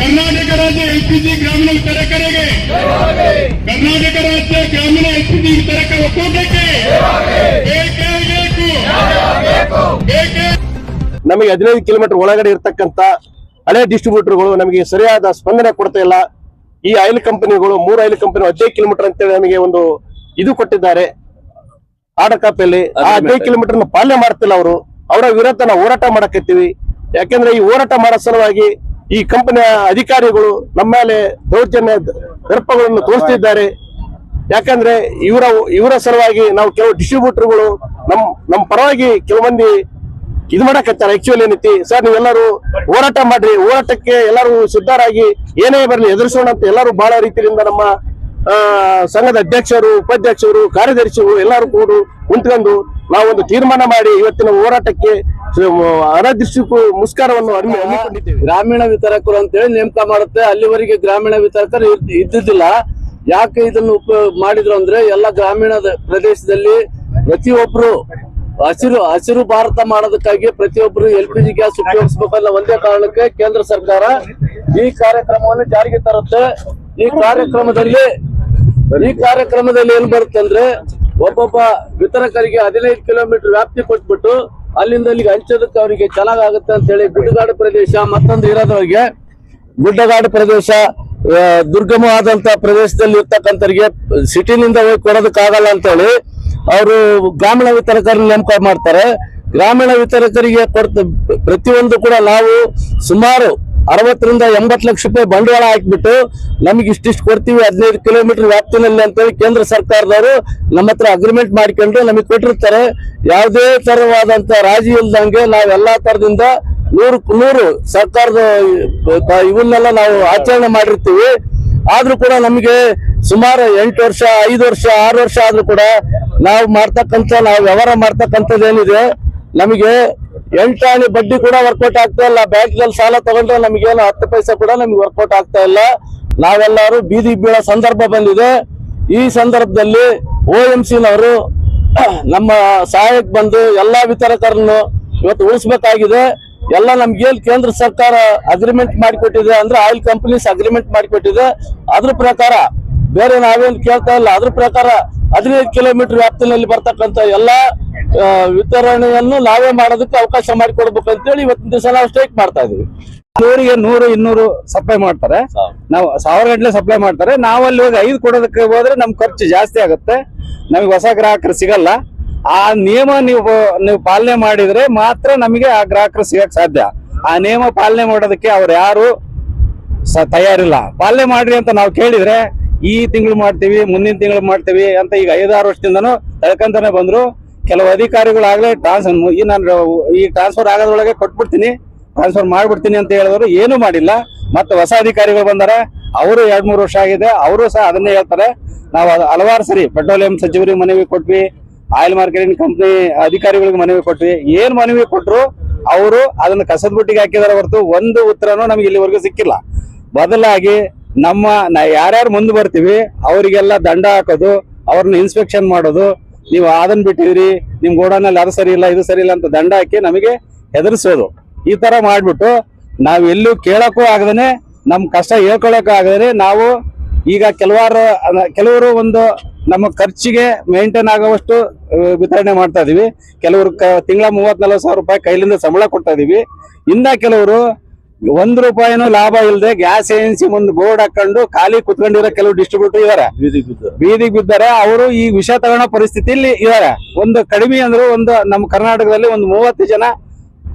ಕರ್ನಾಟಕ ರಾಜ್ಯ ಎಲ್ಪಿಜಿ ಗ್ರಾಮೀಣ ವಿತರಕರಿಗೆ ಕರ್ನಾಟಕ ರಾಜ್ಯ ಗ್ರಾಮೀಣ ಎಲ್ಪಿಜಿ ವಿತರಕ ಒಕ್ಕೂಟಕ್ಕೆ ಬೇಕೇ ಬೇಕು ಬೇಕೇ ನಮಗೆ ಹದಿನೈದು ಕಿಲೋಮೀಟರ್ ಒಳಗಡೆ ಇರತಕ್ಕಂತ ಹಳೆ ಡಿಸ್ಟ್ರಿಬ್ಯೂಟರ್ಗಳು ನಮಗೆ ಸರಿಯಾದ ಸ್ಪಂದನೆ ಕೊಡ್ತಾ ಇಲ್ಲ. ಈ ಆಯಿಲ್ ಕಂಪನಿಗಳು ಮೂರು ಆಯಿಲ್ ಕಂಪನಿ ಹದಿನೈದು ಕಿಲೋಮೀಟರ್ ಅಂತೇಳಿ ನಮಗೆ ಒಂದು ಇದು ಕೊಟ್ಟಿದ್ದಾರೆ. ಆರ್ಡರ್ ಕಾಪಿಯಲ್ಲಿ ಆ ಹದಿನೈದು ಕಿಲೋಮೀಟರ್ ಪಾಲನೆ ಮಾಡ್ತಿಲ್ಲ ಅವರು. ಅವರ ವಿರುದ್ಧ ನಾವು ಹೋರಾಟ ಮಾಡಕತ್ತೀವಿ. ಯಾಕೆಂದ್ರೆ ಈ ಹೋರಾಟ ಮಾಡೋ ಸಲುವಾಗಿ ಈ ಕಂಪನಿಯ ಅಧಿಕಾರಿಗಳು ನಮ್ಮ ಮೇಲೆ ದೌರ್ಜನ್ಯ ದರ್ಪಗಳನ್ನು ತೋರಿಸ್ತಿದ್ದಾರೆ. ಯಾಕಂದ್ರೆ ಇವರ ಇವರ ಸಲುವಾಗಿ ನಾವು ಕೆಲವು ಡಿಸ್ಟ್ರಿಬ್ಯೂಟರ್ಗಳು ನಮ್ ನಮ್ಮ ಪರವಾಗಿ ಕೆಲವು ಮಂದಿ ಇದು ಮಾಡಕತ್ತಾರ ಆಕ್ಚುಲಿ ಏನೈತಿ. ಸರ್, ನೀವೆಲ್ಲರೂ ಹೋರಾಟ ಮಾಡ್ರಿ. ಹೋರಾಟಕ್ಕೆ ಎಲ್ಲರೂ ಸಿದ್ಧರಾಗಿ ಏನೇ ಬರಲಿ ಎದುರಿಸೋಣ ಅಂತ ಎಲ್ಲರೂ ಬಹಳ ರೀತಿಯಿಂದ ನಮ್ಮ ಸಂಘದ ಅಧ್ಯಕ್ಷರು, ಉಪಾಧ್ಯಕ್ಷರು, ಕಾರ್ಯದರ್ಶಿಗಳು ಎಲ್ಲರೂ ಕೂಡ ಕುಂತ್ಕೊಂಡು ನಾವೊಂದು ತೀರ್ಮಾನ ಮಾಡಿ ಇವತ್ತಿನ ಹೋರಾಟಕ್ಕೆ ಅನಧಿಸು ಮುಸ್ಕಾರವನ್ನು ಹಮ್ಮಿ- ಹಮ್ಮಿಕೊಂಡಿದ್ದೇವೆ. ಗ್ರಾಮೀಣ ವಿತರಕರು ಅಂತೇಳಿ ನೇಮಕ ಮಾಡುತ್ತೆ. ಅಲ್ಲಿವರೆಗೆ ಗ್ರಾಮೀಣ ವಿತರಕರು ಇದ್- ಇದ್ದಿದ್ದಿಲ್ಲ. ಯಾಕೆ ಇದನ್ನು ಉಪ ಮಾಡಿದ್ರು ಅಂದ್ರೆ ಎಲ್ಲ ಗ್ರಾಮೀಣ ಪ್ರದೇಶದಲ್ಲಿ ಪ್ರತಿಯೊಬ್ರು ಹಸಿರು ಹಸಿರು ಭಾರತ ಮಾಡೋದಕ್ಕಾಗಿ ಪ್ರತಿಯೊಬ್ಬರು ಎಲ್ ಪಿ ಜಿ ಗ್ಯಾಸ್ ಉಪಯೋಗಿಸಬೇಕಲ್ಲ ಒಂದೇ ಕಾರಣಕ್ಕೆ ಕೇಂದ್ರ ಸರ್ಕಾರ ಈ ಕಾರ್ಯಕ್ರಮವನ್ನು ಜಾರಿಗೆ ತರುತ್ತೆ. ಈ ಕಾರ್ಯಕ್ರಮದಲ್ಲಿ ಈ ಕಾರ್ಯಕ್ರಮದಲ್ಲಿ ಏನ್ ಬರುತ್ತೆ ಅಂದ್ರೆ ಒಬ್ಬೊಬ್ಬ ವಿತರಕರಿಗೆ ಹದಿನೈದು ಕಿಲೋಮೀಟರ್ ವ್ಯಾಪ್ತಿ ಕೊಟ್ಬಿಟ್ಟು ಅಲ್ಲಿಂದ ಅಲ್ಲಿಗೆ ಹಂಚೋದಕ್ಕೆ ಅವರಿಗೆ ಚೆನ್ನಾಗಾಗುತ್ತೆ ಅಂತ ಹೇಳಿ ಗುಡ್ಡಗಾಡು ಪ್ರದೇಶ ಮತ್ತೊಂದು ಇರೋದ್ರಿಗೆ ಗುಡ್ಡಗಾಡು ಪ್ರದೇಶ ದುರ್ಗಮ ದುರ್ಗಮವಾದಂತ ಪ್ರದೇಶದಲ್ಲಿ ಇರ್ತಕ್ಕಂಥವ್ರಿಗೆ ಸಿಟಿನಿಂದ ಹೋಗಿ ಕೊಡೋದಕ್ಕಾಗಲ್ಲ ಅಂತ ಹೇಳಿ ಅವರು ಗ್ರಾಮೀಣ ವಿತರಕರನ್ನ ನೇಮಕ ಮಾಡ್ತಾರೆ. ಗ್ರಾಮೀಣ ವಿತರಕರಿಗೆ ಕೊಡ್ತ ಪ್ರತಿಯೊಂದು ಕೂಡ ನಾವು ಸುಮಾರು ಅರವತ್ತರಿಂದ ಎಂಬತ್ತು ಲಕ್ಷ ರೂಪಾಯಿ ಬಂಡವಾಳ ಹಾಕಿಬಿಟ್ಟು ನಮಗೆ ಇಷ್ಟಿಷ್ಟು ಕೊಡ್ತೀವಿ ಹದಿನೈದು ಕಿಲೋಮೀಟರ್ ವ್ಯಾಪ್ತಿನಲ್ಲಿ ಅಂತೇಳಿ ಕೇಂದ್ರ ಸರ್ಕಾರದವರು ನಮ್ಮ ಹತ್ರ ಅಗ್ರಿಮೆಂಟ್ ಮಾಡಿಕೊಂಡು ನಮಗೆ ಕೊಟ್ಟಿರ್ತಾರೆ. ಯಾವುದೇ ತರವಾದಂತ ರಾಜಿ ಇಲ್ದಂಗೆ ನಾವು ಎಲ್ಲಾ ತರದಿಂದ ನೂರು ನೂರು ಸರ್ಕಾರದ ಇವನ್ನೆಲ್ಲ ನಾವು ಆಚರಣೆ ಮಾಡಿರ್ತೀವಿ. ಆದ್ರೂ ಕೂಡ ನಮಗೆ ಸುಮಾರು ಎಂಟು ವರ್ಷ, ಐದು ವರ್ಷ, ಆರು ವರ್ಷ ಆದ್ರೂ ಕೂಡ ನಾವು ಮಾಡ್ತಕ್ಕಂಥ, ನಾವು ವ್ಯವಹಾರ ಮಾಡ್ತಕ್ಕಂಥದ್ದೇನಿದೆ ನಮಗೆ ಎಂಟಾಣಿ ಬಡ್ಡಿ ಕೂಡ ವರ್ಕೌಟ್ ಆಗ್ತಾ ಇಲ್ಲ. ಬ್ಯಾಂಕ್ನಲ್ಲಿ ಸಾಲ ತಗೊಂಡ್ರೆ ನಮಗೇನು ಹತ್ತು ಪೈಸೆ ಕೂಡ ನಮ್ಗೆ ವರ್ಕೌಟ್ ಆಗ್ತಾ ಇಲ್ಲ. ನಾವೆಲ್ಲರೂ ಬೀದಿ ಬೀಳೋ ಸಂದರ್ಭ ಬಂದಿದೆ. ಈ ಸಂದರ್ಭದಲ್ಲಿ ಓ ಎಂ ಸಿನವರು ನಮ್ಮ ಸಹಾಯಕ್ಕೆ ಬಂದು ಎಲ್ಲಾ ವಿತರಕರನ್ನು ಇವತ್ತು ಉಳಿಸ್ಬೇಕಾಗಿದೆ. ಎಲ್ಲ ನಮ್ಗೆ ಏನ್ ಕೇಂದ್ರ ಸರ್ಕಾರ ಅಗ್ರಿಮೆಂಟ್ ಮಾಡಿಕೊಟ್ಟಿದೆ ಅಂದ್ರೆ ಆಯಿಲ್ ಕಂಪನೀಸ್ ಅಗ್ರಿಮೆಂಟ್ ಮಾಡಿಕೊಟ್ಟಿದೆ. ಅದ್ರ ಪ್ರಕಾರ ಬೇರೆ ನಾವೇನು ಕೇಳ್ತಾ ಇಲ್ಲ. ಅದ್ರ ಪ್ರಕಾರ ಹದಿನೈದು ಕಿಲೋಮೀಟರ್ ವ್ಯಾಪ್ತಿನಲ್ಲಿ ಬರ್ತಕ್ಕಂತ ಎಲ್ಲಾ ವಿತರಣೆಯನ್ನು ನಾವೇ ಮಾಡೋದಕ್ಕೆ ಅವಕಾಶ ಮಾಡಿಕೊಡ್ಬೇಕು ಅಂತೇಳಿ ಇವತ್ತಿನ ದಿವಸ ನಾವು ಸ್ಟ್ರೈಕ್ ಮಾಡ್ತಾ ಇದೀವಿ ನೂರಿಗೆ ನೂರು ಇನ್ನೂರು ಸಪ್ಲೈ ಮಾಡ್ತಾರೆ. ನಾವು ಸಾವಿರ ಗಂಟಲೆ ಸಪ್ಲೈ ಮಾಡ್ತಾರೆ. ನಾವು ಅಲ್ಲಿ ಹೋಗಿ ಐದು ಕೊಡೋದಕ್ಕೆ ಹೋದ್ರೆ ನಮ್ ಖರ್ಚು ಜಾಸ್ತಿ ಆಗುತ್ತೆ. ನಮಗೆ ಹೊಸ ಗ್ರಾಹಕರು ಸಿಗಲ್ಲ. ಆ ನಿಯಮ ನೀವು ನೀವು ಪಾಲನೆ ಮಾಡಿದ್ರೆ ಮಾತ್ರ ನಮಗೆ ಆ ಗ್ರಾಹಕರು ಸಿಗಕ್ ಸಾಧ್ಯ. ಆ ನಿಯಮ ಪಾಲನೆ ಮಾಡೋದಕ್ಕೆ ಅವ್ರು ಯಾರು ತಯಾರಿಲ್ಲ. ಪಾಲನೆ ಮಾಡ್ರಿ ಅಂತ ನಾವು ಕೇಳಿದ್ರೆ ಈ ತಿಂಗಳು ಮಾಡ್ತೀವಿ, ಮುಂದಿನ ತಿಂಗಳು ಮಾಡ್ತೀವಿ ಅಂತ ಈಗ ಐದಾರು ವರ್ಷದಿಂದನೂ ತಳ್ಕೊಂತಾನೆ ಬಂದ್ರು. ಕೆಲವು ಅಧಿಕಾರಿಗಳಾಗಲೇ ಟ್ರಾನ್ಸ್ಫರ್ ಈ ನಾನು ಈ ಟ್ರಾನ್ಸ್ಫರ್ ಆಗೋದ್ರೊಳಗೆ ಕೊಟ್ಬಿಡ್ತೀನಿ ಟ್ರಾನ್ಸ್ಫರ್ ಮಾಡ್ಬಿಡ್ತೀನಿ ಅಂತ ಹೇಳಿದ್ರು ಏನು ಮಾಡಿಲ್ಲ. ಮತ್ತೆ ಹೊಸ ಅಧಿಕಾರಿಗಳು ಬಂದಾರೆ, ಅವರು ಎರಡ್ ಮೂರು ವರ್ಷ ಆಗಿದೆ, ಅವರು ಸಹ ಅದನ್ನೇ ಹೇಳ್ತಾರೆ. ನಾವು ಹಲವಾರು ಸರಿ ಪೆಟ್ರೋಲಿಯಂ ಸಚಿವರಿಗೆ ಮನವಿ ಕೊಟ್ವಿ ಆಯಿಲ್ ಮಾರ್ಕೆಟಿಂಗ್ ಕಂಪ್ನಿ ಅಧಿಕಾರಿಗಳಿಗೆ ಮನವಿ ಕೊಟ್ವಿ. ಏನ್ ಮನವಿ ಕೊಟ್ರು, ಅವರು ಅದನ್ನ ಕಸದ ಬುಟ್ಟಿಗೆ ಹಾಕಿದಾರೆ ಹೊರತು ಒಂದು ಉತ್ತರನೂ ನಮ್ಗೆ ಇಲ್ಲಿವರೆಗೂ ಸಿಕ್ಕಿಲ್ಲ. ಬದಲಾಗಿ ನಮ್ಮ ನಾ ಯಾರ್ಯಾರು ಮುಂದೆ ಬರ್ತೀವಿ, ಅವರಿಗೆಲ್ಲ ದಂಡ ಹಾಕೋದು, ಅವ್ರನ್ನ ಇನ್ಸ್ಪೆಕ್ಷನ್ ಮಾಡೋದು. ನೀವು ಅದನ್ನ ಬಿಟ್ಟಿದ್ರಿ, ನಿಮ್ ಗೋಡನಲ್ಲಿ ಅದು ಸರಿ ಇಲ್ಲ, ಇದು ಸರಿ ಇಲ್ಲ ಅಂತ ದಂಡ ಹಾಕಿ ನಮಗೆ ಹೆದರ್ಸೋದು. ಈ ತರ ಮಾಡ್ಬಿಟ್ಟು ನಾವ್ ಎಲ್ಲೂ ಕೇಳಕ್ಕೂ ಆಗದೇನೆ, ನಮ್ ಕಷ್ಟ ಹೇಳ್ಕೊಳಕ್ಕೂ ಆಗದೇನೆ, ನಾವು ಈಗ ಕೆಲವಾರು ಕೆಲವರು ಒಂದು ನಮ್ಮ ಖರ್ಚಿಗೆ ಮೇಂಟೈನ್ ಆಗುವಷ್ಟು ವಿತರಣೆ ಮಾಡ್ತಾ ಇದೀವಿ. ಕೆಲವರು ತಿಂಗಳ ಮೂವತ್ ನಲ್ವತ್ತು ಸಾವಿರ ರೂಪಾಯಿ ಕೈಲಿಂದ ಸಂಬಳ ಕೊಡ್ತಾ ಇದೀವಿ. ಇನ್ನ ಕೆಲವರು ಒಂದ್ ರೂಪಾಯಿನೂ ಲಾಭ ಇಲ್ಲದೆ ಗ್ಯಾಸ್ ಏಜೆನ್ಸಿ ಮುಂದೆ ಬೋರ್ಡ್ ಹಾಕೊಂಡು ಖಾಲಿ ಕುತ್ಕೊಂಡಿರೋ ಕೆಲವು ಡಿಸ್ಟ್ರಿಬ್ಯೂಟರ್ ಇದಾರೆ. ಬೀದಿಗೆ ಬಿದ್ದಾರೆ. ಅವರು ಈ ವಿಷ ತಗೊಳ್ಳೋ ಪರಿಸ್ಥಿತಿಯಲ್ಲಿ ಇದಾರೆ. ಒಂದು ಕಡಿಮೆ ಅಂದ್ರೆ ಒಂದು ನಮ್ಮ ಕರ್ನಾಟಕದಲ್ಲಿ ಒಂದು ಮೂವತ್ತು ಜನ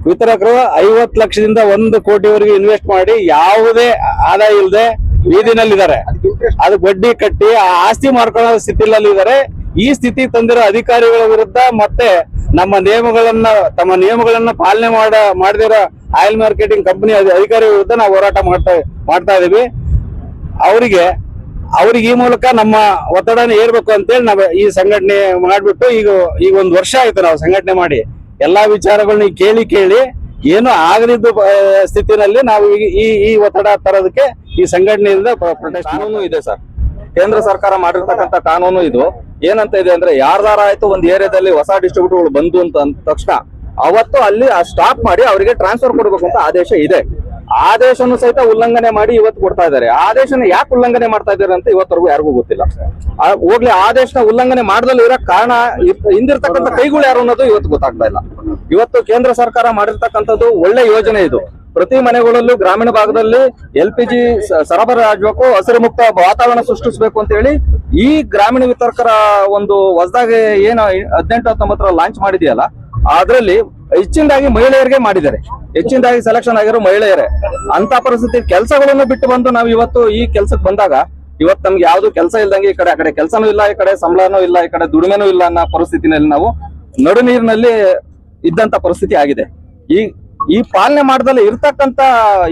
ವಿತರಕರು ಐವತ್ತು ಲಕ್ಷದಿಂದ ಒಂದು ಕೋಟಿವರೆಗೆ ಇನ್ವೆಸ್ಟ್ ಮಾಡಿ ಯಾವುದೇ ಆದಾಯ ಇಲ್ಲದೆ ಬೀದಿನಲ್ಲಿದ್ದಾರೆ. ಅದು ಬಡ್ಡಿ ಕಟ್ಟಿ ಆ ಆಸ್ತಿ ಮಾರ್ಕೊಳ್ಳೋ ಸ್ಥಿತಿಯಲ್ಲಿ ಇದ್ದಾರೆ. ಈ ಸ್ಥಿತಿ ತಂದಿರೋ ಅಧಿಕಾರಿಗಳ ವಿರುದ್ಧ ಮತ್ತೆ ನಮ್ಮ ನಿಯಮಗಳನ್ನ ತಮ್ಮ ನಿಯಮಗಳನ್ನ ಪಾಲನೆ ಮಾಡ ಮಾಡದಿರೋ ಆಯಿಲ್ ಮಾರ್ಕೆಟಿಂಗ್ ಕಂಪನಿ ಅಧಿಕಾರಿ ವಿರುದ್ಧ ನಾವು ಹೋರಾಟ ಮಾಡ್ತಾ ಮಾಡ್ತಾ ಇದೀವಿ. ಅವರಿಗೆ ಅವ್ರಿಗೆ ಈ ಮೂಲಕ ನಮ್ಮ ಒತ್ತಡನ ಏರ್ಬೇಕು ಅಂತೇಳಿ ನಾವು ಈ ಸಂಘಟನೆ ಮಾಡ್ಬಿಟ್ಟು ಈಗ ಈಗ ಒಂದು ವರ್ಷ ಆಯ್ತು ನಾವು ಸಂಘಟನೆ ಮಾಡಿ. ಎಲ್ಲಾ ವಿಚಾರಗಳನ್ನ ಕೇಳಿ ಕೇಳಿ ಏನು ಆಗದಿದ್ದ ಸ್ಥಿತಿನಲ್ಲಿ ನಾವು ಈ ಈ ಒತ್ತಡ ತರೋದಕ್ಕೆ ಈ ಸಂಘಟನೆಯಿಂದ ಪ್ರೊಟೆಸ್ಟ್ ಕಾನೂನು ಇದೆ ಸರ್. ಕೇಂದ್ರ ಸರ್ಕಾರ ಮಾಡಿರ್ತಕ್ಕಂತ ಕಾನೂನು ಇದು. ಏನಂತ ಇದೆ ಅಂದ್ರೆ ಯಾರ್ದಾರ ಆಯ್ತು ಒಂದ್ ಏರಿಯಾದಲ್ಲಿ ಹೊಸ ಡಿಸ್ಟ್ರಿಬ್ಯೂಟರ್ಗಳು ಬಂದು ಅಂತ ಅಂದ ತಕ್ಷಣ ಅವತ್ತು ಅಲ್ಲಿ ಸ್ಟಾಪ್ ಮಾಡಿ ಅವರಿಗೆ ಟ್ರಾನ್ಸ್ಫರ್ ಕೊಡಬೇಕು ಅಂತ ಆದೇಶ ಇದೆ. ಆದೇಶನು ಸಹಿತ ಉಲ್ಲಂಘನೆ ಮಾಡಿ ಇವತ್ತು ಕೊಡ್ತಾ ಇದ್ದಾರೆ. ಆದೇಶನ ಯಾಕೆ ಉಲ್ಲಂಘನೆ ಮಾಡ್ತಾ ಇದ್ದಾರೆ ಅಂತ ಇವತ್ತರೆಗೂ ಯಾರಿಗೂ ಗೊತ್ತಿಲ್ಲ. ಹೋಗ್ಲಿ, ಆದೇಶನ ಉಲ್ಲಂಘನೆ ಮಾಡದಲ್ಲಿ ಇರೋ ಕಾರಣ ಹಿಂದಿರ್ತಕ್ಕಂಥ ಕೈಗಳು ಯಾರು ಅನ್ನೋದು ಇವತ್ತು ಗೊತ್ತಾಗ್ತಾ ಇಲ್ಲ. ಇವತ್ತು ಕೇಂದ್ರ ಸರ್ಕಾರ ಮಾಡಿರ್ತಕ್ಕಂಥದ್ದು ಒಳ್ಳೆ ಯೋಜನೆ ಇದು. ಪ್ರತಿ ಮನೆಗಳಲ್ಲೂ ಗ್ರಾಮೀಣ ಭಾಗದಲ್ಲಿ ಎಲ್ ಪಿ ಜಿ ಸರಬರಾಜು ಆಗ್ಬೇಕು, ಹಸಿರು ಮುಕ್ತ ವಾತಾವರಣ ಸೃಷ್ಟಿಸಬೇಕು ಅಂತ ಹೇಳಿ ಈ ಗ್ರಾಮೀಣ ವಿತರಕರ ಒಂದು ಹೊಸದಾಗಿ ಏನು ಹದಿನೆಂಟು ಹತ್ತೊಂಬತ್ತರ ಲಾಂಚ್ ಮಾಡಿದೆಯಲ್ಲ ಅದರಲ್ಲಿ ಹೆಚ್ಚಿನದಾಗಿ ಮಹಿಳೆಯರಿಗೆ ಮಾಡಿದ್ದಾರೆ. ಹೆಚ್ಚಿನದಾಗಿ ಸೆಲೆಕ್ಷನ್ ಆಗಿರೋ ಮಹಿಳೆಯರೇ ಅಂತ ಪರಿಸ್ಥಿತಿ ಕೆಲಸಗಳನ್ನು ಬಿಟ್ಟು ಬಂದು ನಾವು ಇವತ್ತು ಈ ಕೆಲಸಕ್ಕೆ ಬಂದಾಗ ಇವತ್ತು ನಮ್ಗೆ ಯಾವ್ದು ಕೆಲಸ ಇಲ್ದಂಗೆ ಈ ಕಡೆ, ಆ ಕಡೆ ಕೆಲಸನೂ ಇಲ್ಲ, ಈ ಕಡೆ ಸಂಬಳನೂ ಇಲ್ಲ, ಈ ಕಡೆ ದುಡಿಮೆನೂ ಇಲ್ಲ ಅನ್ನೋ ಪರಿಸ್ಥಿತಿನಲ್ಲಿ ನಾವು ನಡು ನೀರಿನಲ್ಲಿ ಇದ್ದಂತ ಪರಿಸ್ಥಿತಿ ಆಗಿದೆ. ಈ ಈ ಪಾಲನೆ ಮಾಡದಲ್ಲಿ ಇರ್ತಕ್ಕಂತ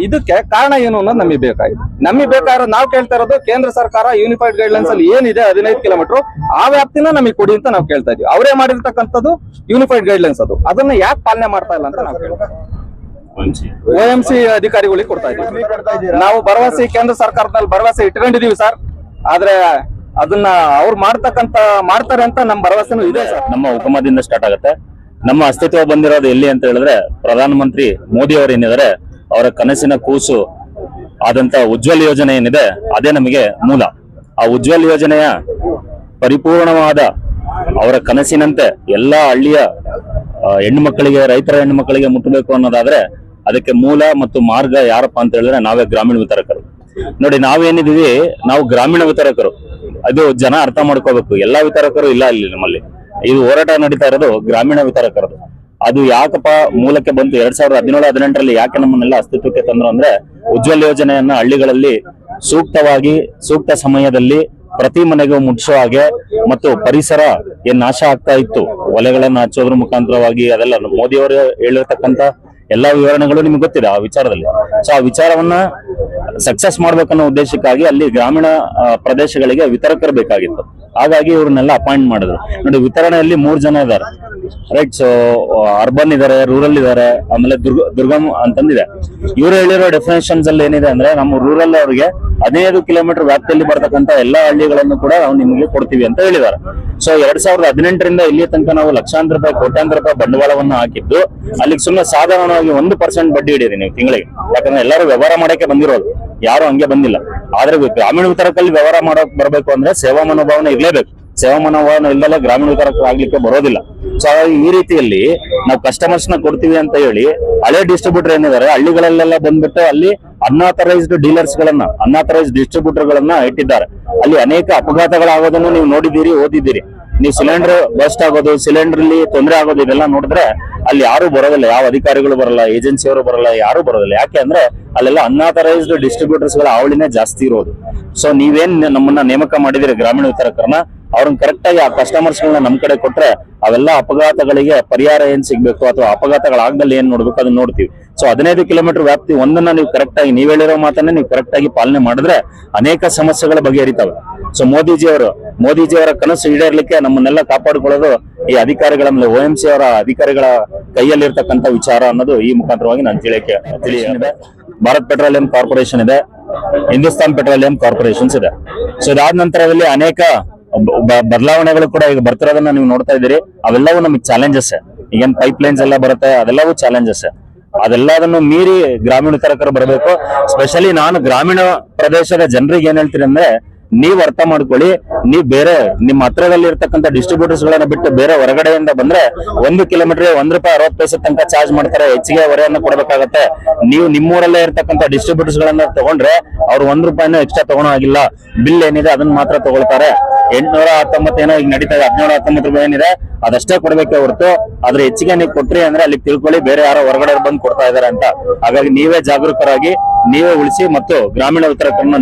ಇದಕ್ಕೆ ಕಾರಣ ಏನು ಅನ್ನೋದು ನಮಗೆ ಬೇಕಾಗಿದೆ. ನಮಗೆ ಬೇಕಾದ್ರೆ ನಾವು ಕೇಳ್ತಾ ಇರೋದು ಕೇಂದ್ರ ಸರ್ಕಾರ ಯೂನಿಫೈಡ್ ಗೈಡ್ಲೈನ್ಸ್ ಅಲ್ಲಿ ಏನಿದೆ ಹದಿನೈದು ಕಿಲೋಮೀಟರ್ ಆ ವ್ಯಾಪ್ತಿನ ನಮಗೆ ಕೊಡಿ ಅಂತ ನಾವು ಕೇಳ್ತಾ ಇದೀವಿ ಅವರೇ ಮಾಡಿರ್ತಕ್ಕಂಥದ್ದು ಯೂನಿಫೈಡ್ ಗೈಡ್ಲೈನ್ಸ್ ಅದು. ಅದನ್ನ ಯಾಕೆ ಪಾಲನೆ ಮಾಡ್ತಾ ಇಲ್ಲ ಅಂತ ನಾವು ಕೇಳ್ತಾ ಒ ಎಂ ಸಿ ಅಧಿಕಾರಿಗಳಿಗೆ ಕೊಡ್ತಾ ಇದೀವಿ ನಾವು ಭರವಸೆ, ಕೇಂದ್ರ ಸರ್ಕಾರದಲ್ಲಿ ಭರವಸೆ ಇಟ್ಕೊಂಡಿದೀವಿ ಸರ್. ಆದ್ರೆ ಅದನ್ನ ಅವ್ರು ಮಾಡ್ತಕ್ಕಂತ ಮಾಡ್ತಾರೆ ಅಂತ ನಮ್ ಭರವಸೆನೂ ಇದೆ ಸರ್. ನಮ್ಮ ಹುಕುಮದಿಂದ ಸ್ಟಾರ್ಟ್ ಆಗುತ್ತೆ. ನಮ್ಮ ಅಸ್ತಿತ್ವ ಬಂದಿರೋದು ಎಲ್ಲಿ ಅಂತ ಹೇಳಿದ್ರೆ ಪ್ರಧಾನಮಂತ್ರಿ ಮೋದಿ ಅವರು ಏನಿದ್ದಾರೆ, ಅವರ ಕನಸಿನ ಕೂಸು ಆದಂತ ಉಜ್ವಲ್ ಯೋಜನೆ ಏನಿದೆ, ಅದೇ ನಮಗೆ ಮೂಲ. ಆ ಉಜ್ವಲ್ ಯೋಜನೆಯ ಪರಿಪೂರ್ಣವಾದ ಅವರ ಕನಸಿನಂತೆ ಎಲ್ಲಾ ಹಳ್ಳಿಯ ಹೆಣ್ಣು ಮಕ್ಕಳಿಗೆ ರೈತರ ಹೆಣ್ಣು ಮಕ್ಕಳಿಗೆ ಮುಟ್ಟಬೇಕು ಅನ್ನೋದಾದ್ರೆ ಅದಕ್ಕೆ ಮೂಲ ಮತ್ತು ಮಾರ್ಗ ಯಾರಪ್ಪ ಅಂತ ಹೇಳಿದ್ರೆ ನಾವೇ ಗ್ರಾಮೀಣ ವಿತರಕರು. ನೋಡಿ ನಾವೇನಿದೀವಿ ನಾವು ಗ್ರಾಮೀಣ ವಿತರಕರು. ಅದು ಜನ ಅರ್ಥ ಮಾಡ್ಕೋಬೇಕು. ಎಲ್ಲಾ ವಿತರಕರು ಇಲ್ಲ ಇಲ್ಲಿ ನಮ್ಮಲ್ಲಿ. ಇದು ಹೋರಾಟ ನಡೀತಾ ಇರೋದು ಗ್ರಾಮೀಣ ವಿತರಕರದು ಅದು ಯಾಕಪ್ಪ ಮೂಲಕ್ಕೆ ಬಂತು ಎರಡ್ ಸಾವಿರದ ಹದಿನೇಳು, ಹದಿನೆಂಟರಲ್ಲಿ ಯಾಕೆ ನಮ್ಮನ್ನೆಲ್ಲ ಅಸ್ತಿತ್ವಕ್ಕೆ ತಂದ್ರು ಅಂದ್ರೆ ಉಜ್ವಲ್ ಯೋಜನೆಯನ್ನ ಹಳ್ಳಿಗಳಲ್ಲಿ ಸೂಕ್ತವಾಗಿ, ಸೂಕ್ತ ಸಮಯದಲ್ಲಿ ಪ್ರತಿ ಮನೆಗೂ ಮುಟ್ಸೋ ಹಾಗೆ ಮತ್ತು ಪರಿಸರ ಏನ್ ನಾಶ ಆಗ್ತಾ ಇತ್ತು, ಒಲೆಗಳನ್ನ ಹಚ್ಚೋದ್ರ ಮುಖಾಂತರವಾಗಿ ಅದೆಲ್ಲ ಮೋದಿಯವರು ಹೇಳಿರ್ತಕ್ಕಂತ ಎಲ್ಲಾ ವಿವರಣೆಗಳು ನಿಮ್ಗೆ ಗೊತ್ತಿದೆ ಆ ವಿಚಾರದಲ್ಲಿ. ಸೊ ಆ ವಿಚಾರವನ್ನ ಸಕ್ಸಸ್ ಮಾಡ್ಬೇಕನ್ನೋ ಉದ್ದೇಶಕ್ಕಾಗಿ ಅಲ್ಲಿ ಗ್ರಾಮೀಣ ಪ್ರದೇಶಗಳಿಗೆ ವಿತರಕರು ಬೇಕಾಗಿತ್ತು. ಹಾಗಾಗಿ ಇವ್ರನ್ನೆಲ್ಲ ಅಪಾಯಿಂಟ್ ಮಾಡಿದ್ರು. ನೋಡಿ, ವಿತರಣೆಯಲ್ಲಿ ಮೂರ್ ಜನ ಇದ್ದಾರೆ. ರೈಟ್ ಸೊ ಅರ್ಬನ್ ಇದಾರೆ ರೂರಲ್ ಇದಾರೆ ಆಮೇಲೆ ದುರ್ಗ, ದುರ್ಗಮ್ ಅಂತಂದಿದೆ. ಇವ್ರು ಹೇಳಿರೋ ಡೆಫಿನೇಷನ್ಸ್ ಅಲ್ಲಿ ಏನಿದೆ ಅಂದ್ರೆ ನಮ್ಮ ರೂರಲ್ ಅವರಿಗೆ ಹದಿನೈದು ಕಿಲೋಮೀಟರ್ ವ್ಯಾಪ್ತಿಯಲ್ಲಿ ಬರ್ತಕ್ಕಂತ ಎಲ್ಲಾ ಹಳ್ಳಿಗಳನ್ನು ಕೂಡ ನಾವು ನಿಮಗೆ ಕೊಡ್ತೀವಿ ಅಂತ ಹೇಳಿದ್ದಾರೆ. ಸೊ ಎರಡ್ ಸಾವಿರದ ಹದಿನೆಂಟರಿಂದ ಇಲ್ಲಿಯ ತನಕ ನಾವು ಲಕ್ಷಾಂತರ ರೂಪಾಯಿ, ಕೋಟ್ಯಾಂತರ ರೂಪಾಯಿ ಬಂಡವಾಳವನ್ನು ಹಾಕಿದ್ದು, ಅಲ್ಲಿಗೆ ಸುಮ್ಮನೆ ಸಾಧಾರಣವಾಗಿ ಒಂದು ಪರ್ಸೆಂಟ್ ಬಡ್ಡಿ ಹಿಡೀರಿ ನೀವು ತಿಂಗಳಿಗೆ. ಯಾಕಂದ್ರೆ ಎಲ್ಲರೂ ವ್ಯವಹಾರ ಮಾಡಕ್ಕೆ ಬಂದಿರೋದು. ಯಾರು ಹಂಗೆ ಬಂದಿಲ್ಲ. ಆದ್ರೆ ಗ್ರಾಮೀಣ ವಿತರಕಲ್ಲಿ ವ್ಯವಹಾರ ಮಾಡಕ್ ಬರಬೇಕು ಅಂದ್ರೆ ಸೇವಾ ಮನೋಭಾವನೆ ಇರ್ಲೇಬೇಕು. ಸೇವಾ ಮನೋಭಾವನೆ ಇಲ್ಲದೆ ಗ್ರಾಮೀಣ ವಿತರಕ ಆಗ್ಲಿಕ್ಕೆ ಬರೋದಿಲ್ಲ. ಸೊ ಈ ರೀತಿಯಲ್ಲಿ ನಾವು ಕಸ್ಟಮರ್ಸ್ನ ಕೊಡ್ತೀವಿ ಅಂತ ಹೇಳಿ ಹಳೆ ಡಿಸ್ಟ್ರಿಬ್ಯೂಟರ್ ಏನಿದ್ದಾರೆ, ಹಳ್ಳಿಗಳಲ್ಲೆಲ್ಲ ಬಂದ್ಬಿಟ್ಟು ಅಲ್ಲಿ ಅನ್ಆಥರೈಸ್ಡ್ ಡೀಲರ್ಸ್ ಗಳನ್ನ ಅನ್ಆಥರೈಸ್ಡ್ ಡಿಸ್ಟ್ರಿಬ್ಯೂಟರ್ ಗಳನ್ನ ಇಟ್ಟಿದ್ದಾರೆ. ಅಲ್ಲಿ ಅನೇಕ ಅಪಘಾತಗಳಾಗೋದನ್ನು ನೀವು ನೋಡಿದ್ದೀರಿ, ಓದಿದ್ದೀರಿ. ನೀವು ಸಿಲಿಂಡರ್ ಬಸ್ಟ್ ಆಗೋದು ಸಿಲಿಂಡರ್ ಅಲ್ಲಿ ತೊಂದರೆ ಆಗೋದು ಇದೆಲ್ಲ ನೋಡಿದ್ರೆ ಅಲ್ಲಿ ಯಾರು ಬರೋದಿಲ್ಲ. ಯಾವ ಅಧಿಕಾರಿಗಳು ಬರಲ್ಲ ಏಜೆನ್ಸಿಯವರು ಬರಲ್ಲ, ಯಾರು ಬರೋದಿಲ್ಲ. ಯಾಕೆ ಅಂದ್ರೆ ಅಲ್ಲೆಲ್ಲ ಅನ್ಆಥರೈಸ್ಡ್ ಡಿಸ್ಟ್ರಿಬ್ಯೂಟರ್ಸ್ಗಳ ಅವಳಿನೇ ಜಾಸ್ತಿ ಇರೋದು. ಸೊ ನೀವೇನ್ ನಮ್ಮನ್ನ ನೇಮಕ ಮಾಡಿದಿರಿ ಗ್ರಾಮೀಣ ವಿತರಕರನ್ನ ಅವ್ರನ್ನ ಕರೆಕ್ಟ್ ಆಗಿ ಆ ಕಸ್ಟಮರ್ಸ್ ಗಳನ್ನ ನಮ್ ಕಡೆ ಕೊಟ್ರೆ ಅವೆಲ್ಲ ಅಪಘಾತಗಳಿಗೆ ಪರಿಹಾರ ಏನ್ ಸಿಗ್ಬೇಕು ಅಥವಾ ಅಪಘಾತಗಳಾಗ್ದಲ್ಲಿ ಏನ್ ನೋಡ್ಬೇಕು ಅದನ್ನ ನೋಡ್ತೀವಿ. ಸೊ ಹದಿನೈದು ಕಿಲೋಮೀಟರ್ ವ್ಯಾಪ್ತಿ ಒಂದನ್ನ ನೀವು ಕರೆಕ್ಟ್ ಆಗಿ ನೀವ್ ಹೇಳಿರೋ ಮಾತನ್ನ ನೀವು ಕರೆಕ್ಟ್ ಆಗಿ ಪಾಲನೆ ಮಾಡಿದ್ರೆ ಅನೇಕ ಸಮಸ್ಯೆಗಳ ಬಗೆಹರಿತಾವೆ. ಸೊ ಮೋದಿಜಿ ಅವರು ಮೋದಿಜಿ ಅವರ ಕನಸು ಈಡೇರ್ಲಿಕ್ಕೆ ನಮ್ಮನ್ನೆಲ್ಲ ಕಾಪಾಡಿಕೊಳ್ಳೋದು ಈ ಅಧಿಕಾರಿಗಳ ಮೇಲೆ ಒ ಎಂ ಸಿ ಅವರ ಅಧಿಕಾರಿಗಳ ಕೈಯಲ್ಲಿರ್ತಕ್ಕಂಥ ವಿಚಾರ ಅನ್ನೋದು ಈ ಮುಖಾಂತರವಾಗಿ ನಾನು ತಿಳಿಯಕ್ಕೆ ತಿಳಿಯಿದೆ ಭಾರತ್ ಪೆಟ್ರೋಲಿಯಂ ಕಾರ್ಪೊರೇಷನ್ ಇದೆ ಹಿಂದೂಸ್ತಾನ್ ಪೆಟ್ರೋಲಿಯಂ ಕಾರ್ಪೊರೇಷನ್ಸ್ ಇದೆ. ಸೊ ಇದಾದ ನಂತರದಲ್ಲಿ ಅನೇಕ ಬದಲಾವಣೆಗಳು ಕೂಡ ಈಗ ಬರ್ತಿರೋದನ್ನ ನೀವು ನೋಡ್ತಾ ಇದ್ದೀರಿ. ಅವೆಲ್ಲವೂ ನಮಗೆ ಚಾಲೆಂಜಸ್ ಈಗೇನ್ ಪೈಪ್ ಲೈನ್ಸ್ ಎಲ್ಲ ಬರುತ್ತೆ, ಅದೆಲ್ಲವೂ ಚಾಲೆಂಜಸ್ ಅದೆಲ್ಲದನ್ನು ಮೀರಿ ಗ್ರಾಮೀಣ ತರಕರು ಬರಬೇಕು. ಸ್ಪೆಷಲಿ ನಾನು ಗ್ರಾಮೀಣ ಪ್ರದೇಶದ ಜನರಿಗೆ ಏನ್ ಹೇಳ್ತೀನಿ ಅಂದ್ರೆ, ನೀವ್ ಅರ್ಥ ಮಾಡ್ಕೊಳ್ಳಿ, ನೀವ್ ಬೇರೆ ನಿಮ್ಮ ಹತ್ರದಲ್ಲಿ ಇರ್ತಕ್ಕಂಥ ಡಿಸ್ಟ್ರಿಬ್ಯೂಟರ್ಸ್ ಗಳನ್ನ ಬಿಟ್ಟು ಬೇರೆ ಹೊರಗಡೆಯಿಂದ ಬಂದ್ರೆ ಒಂದು ಕಿಲೋಮೀಟರ್ ಒಂದ್ ರೂಪಾಯಿ ಅರವತ್ತು ಪೈಸೆ ತನಕ ಚಾರ್ಜ್ ಮಾಡ್ತಾರೆ, ಹೆಚ್ಚಿಗೆ ಹೊರೆಯನ್ನು ಕೊಡಬೇಕಾಗತ್ತೆ. ನೀವು ನಿಮ್ಮೂರಲ್ಲೇ ಇರ್ತಕ್ಕಂಥ ಡಿಸ್ಟ್ರಿಬ್ಯೂಟರ್ಸ್ ಗಳನ್ನ ತಗೊಂಡ್ರೆ ಅವ್ರು ಒಂದ್ ರೂಪಾಯಿನೂ ಎಕ್ಸ್ಟ್ರಾ ತಗೊಳೋ ಆಗಿಲ್ಲ ಬಿಲ್ ಏನಿದೆ ಅದನ್ನ ಮಾತ್ರ ತಗೊಳ್ತಾರೆ. ಎಂಟ್ನೂರ ಹತ್ತೊಂಬತ್ತು ಏನೋ ಈಗ ನಡೀತಾ ಇದೆ, ಹದಿನೇಳು ಹತ್ತೊಂಬತ್ತು ರೂಪಾಯಿ ಏನಿದೆ, ಅದಷ್ಟೇ ಕೊಡ್ಬೇಕೆ ಹೊರತು ಅದ್ರ ಹೆಚ್ಚಿಗೆ ನೀವು ಕೊಟ್ರಿ ಅಂದ್ರೆ ಅಲ್ಲಿ ತಿಳ್ಕೊಳ್ಳಿ, ಬೇರೆ ಯಾರೋ ಹೊರಗಡೆ ಬಂದು ಕೊಡ್ತಾ ಇದಾರೆ ಅಂತ. ಹಾಗಾಗಿ ನೀವೇ ಜಾಗರೂಕರಾಗಿ, ನೀವೇ ಉಳಿಸಿ ಮತ್ತು ಗ್ರಾಮೀಣ ವಿತರಕರನ್ನ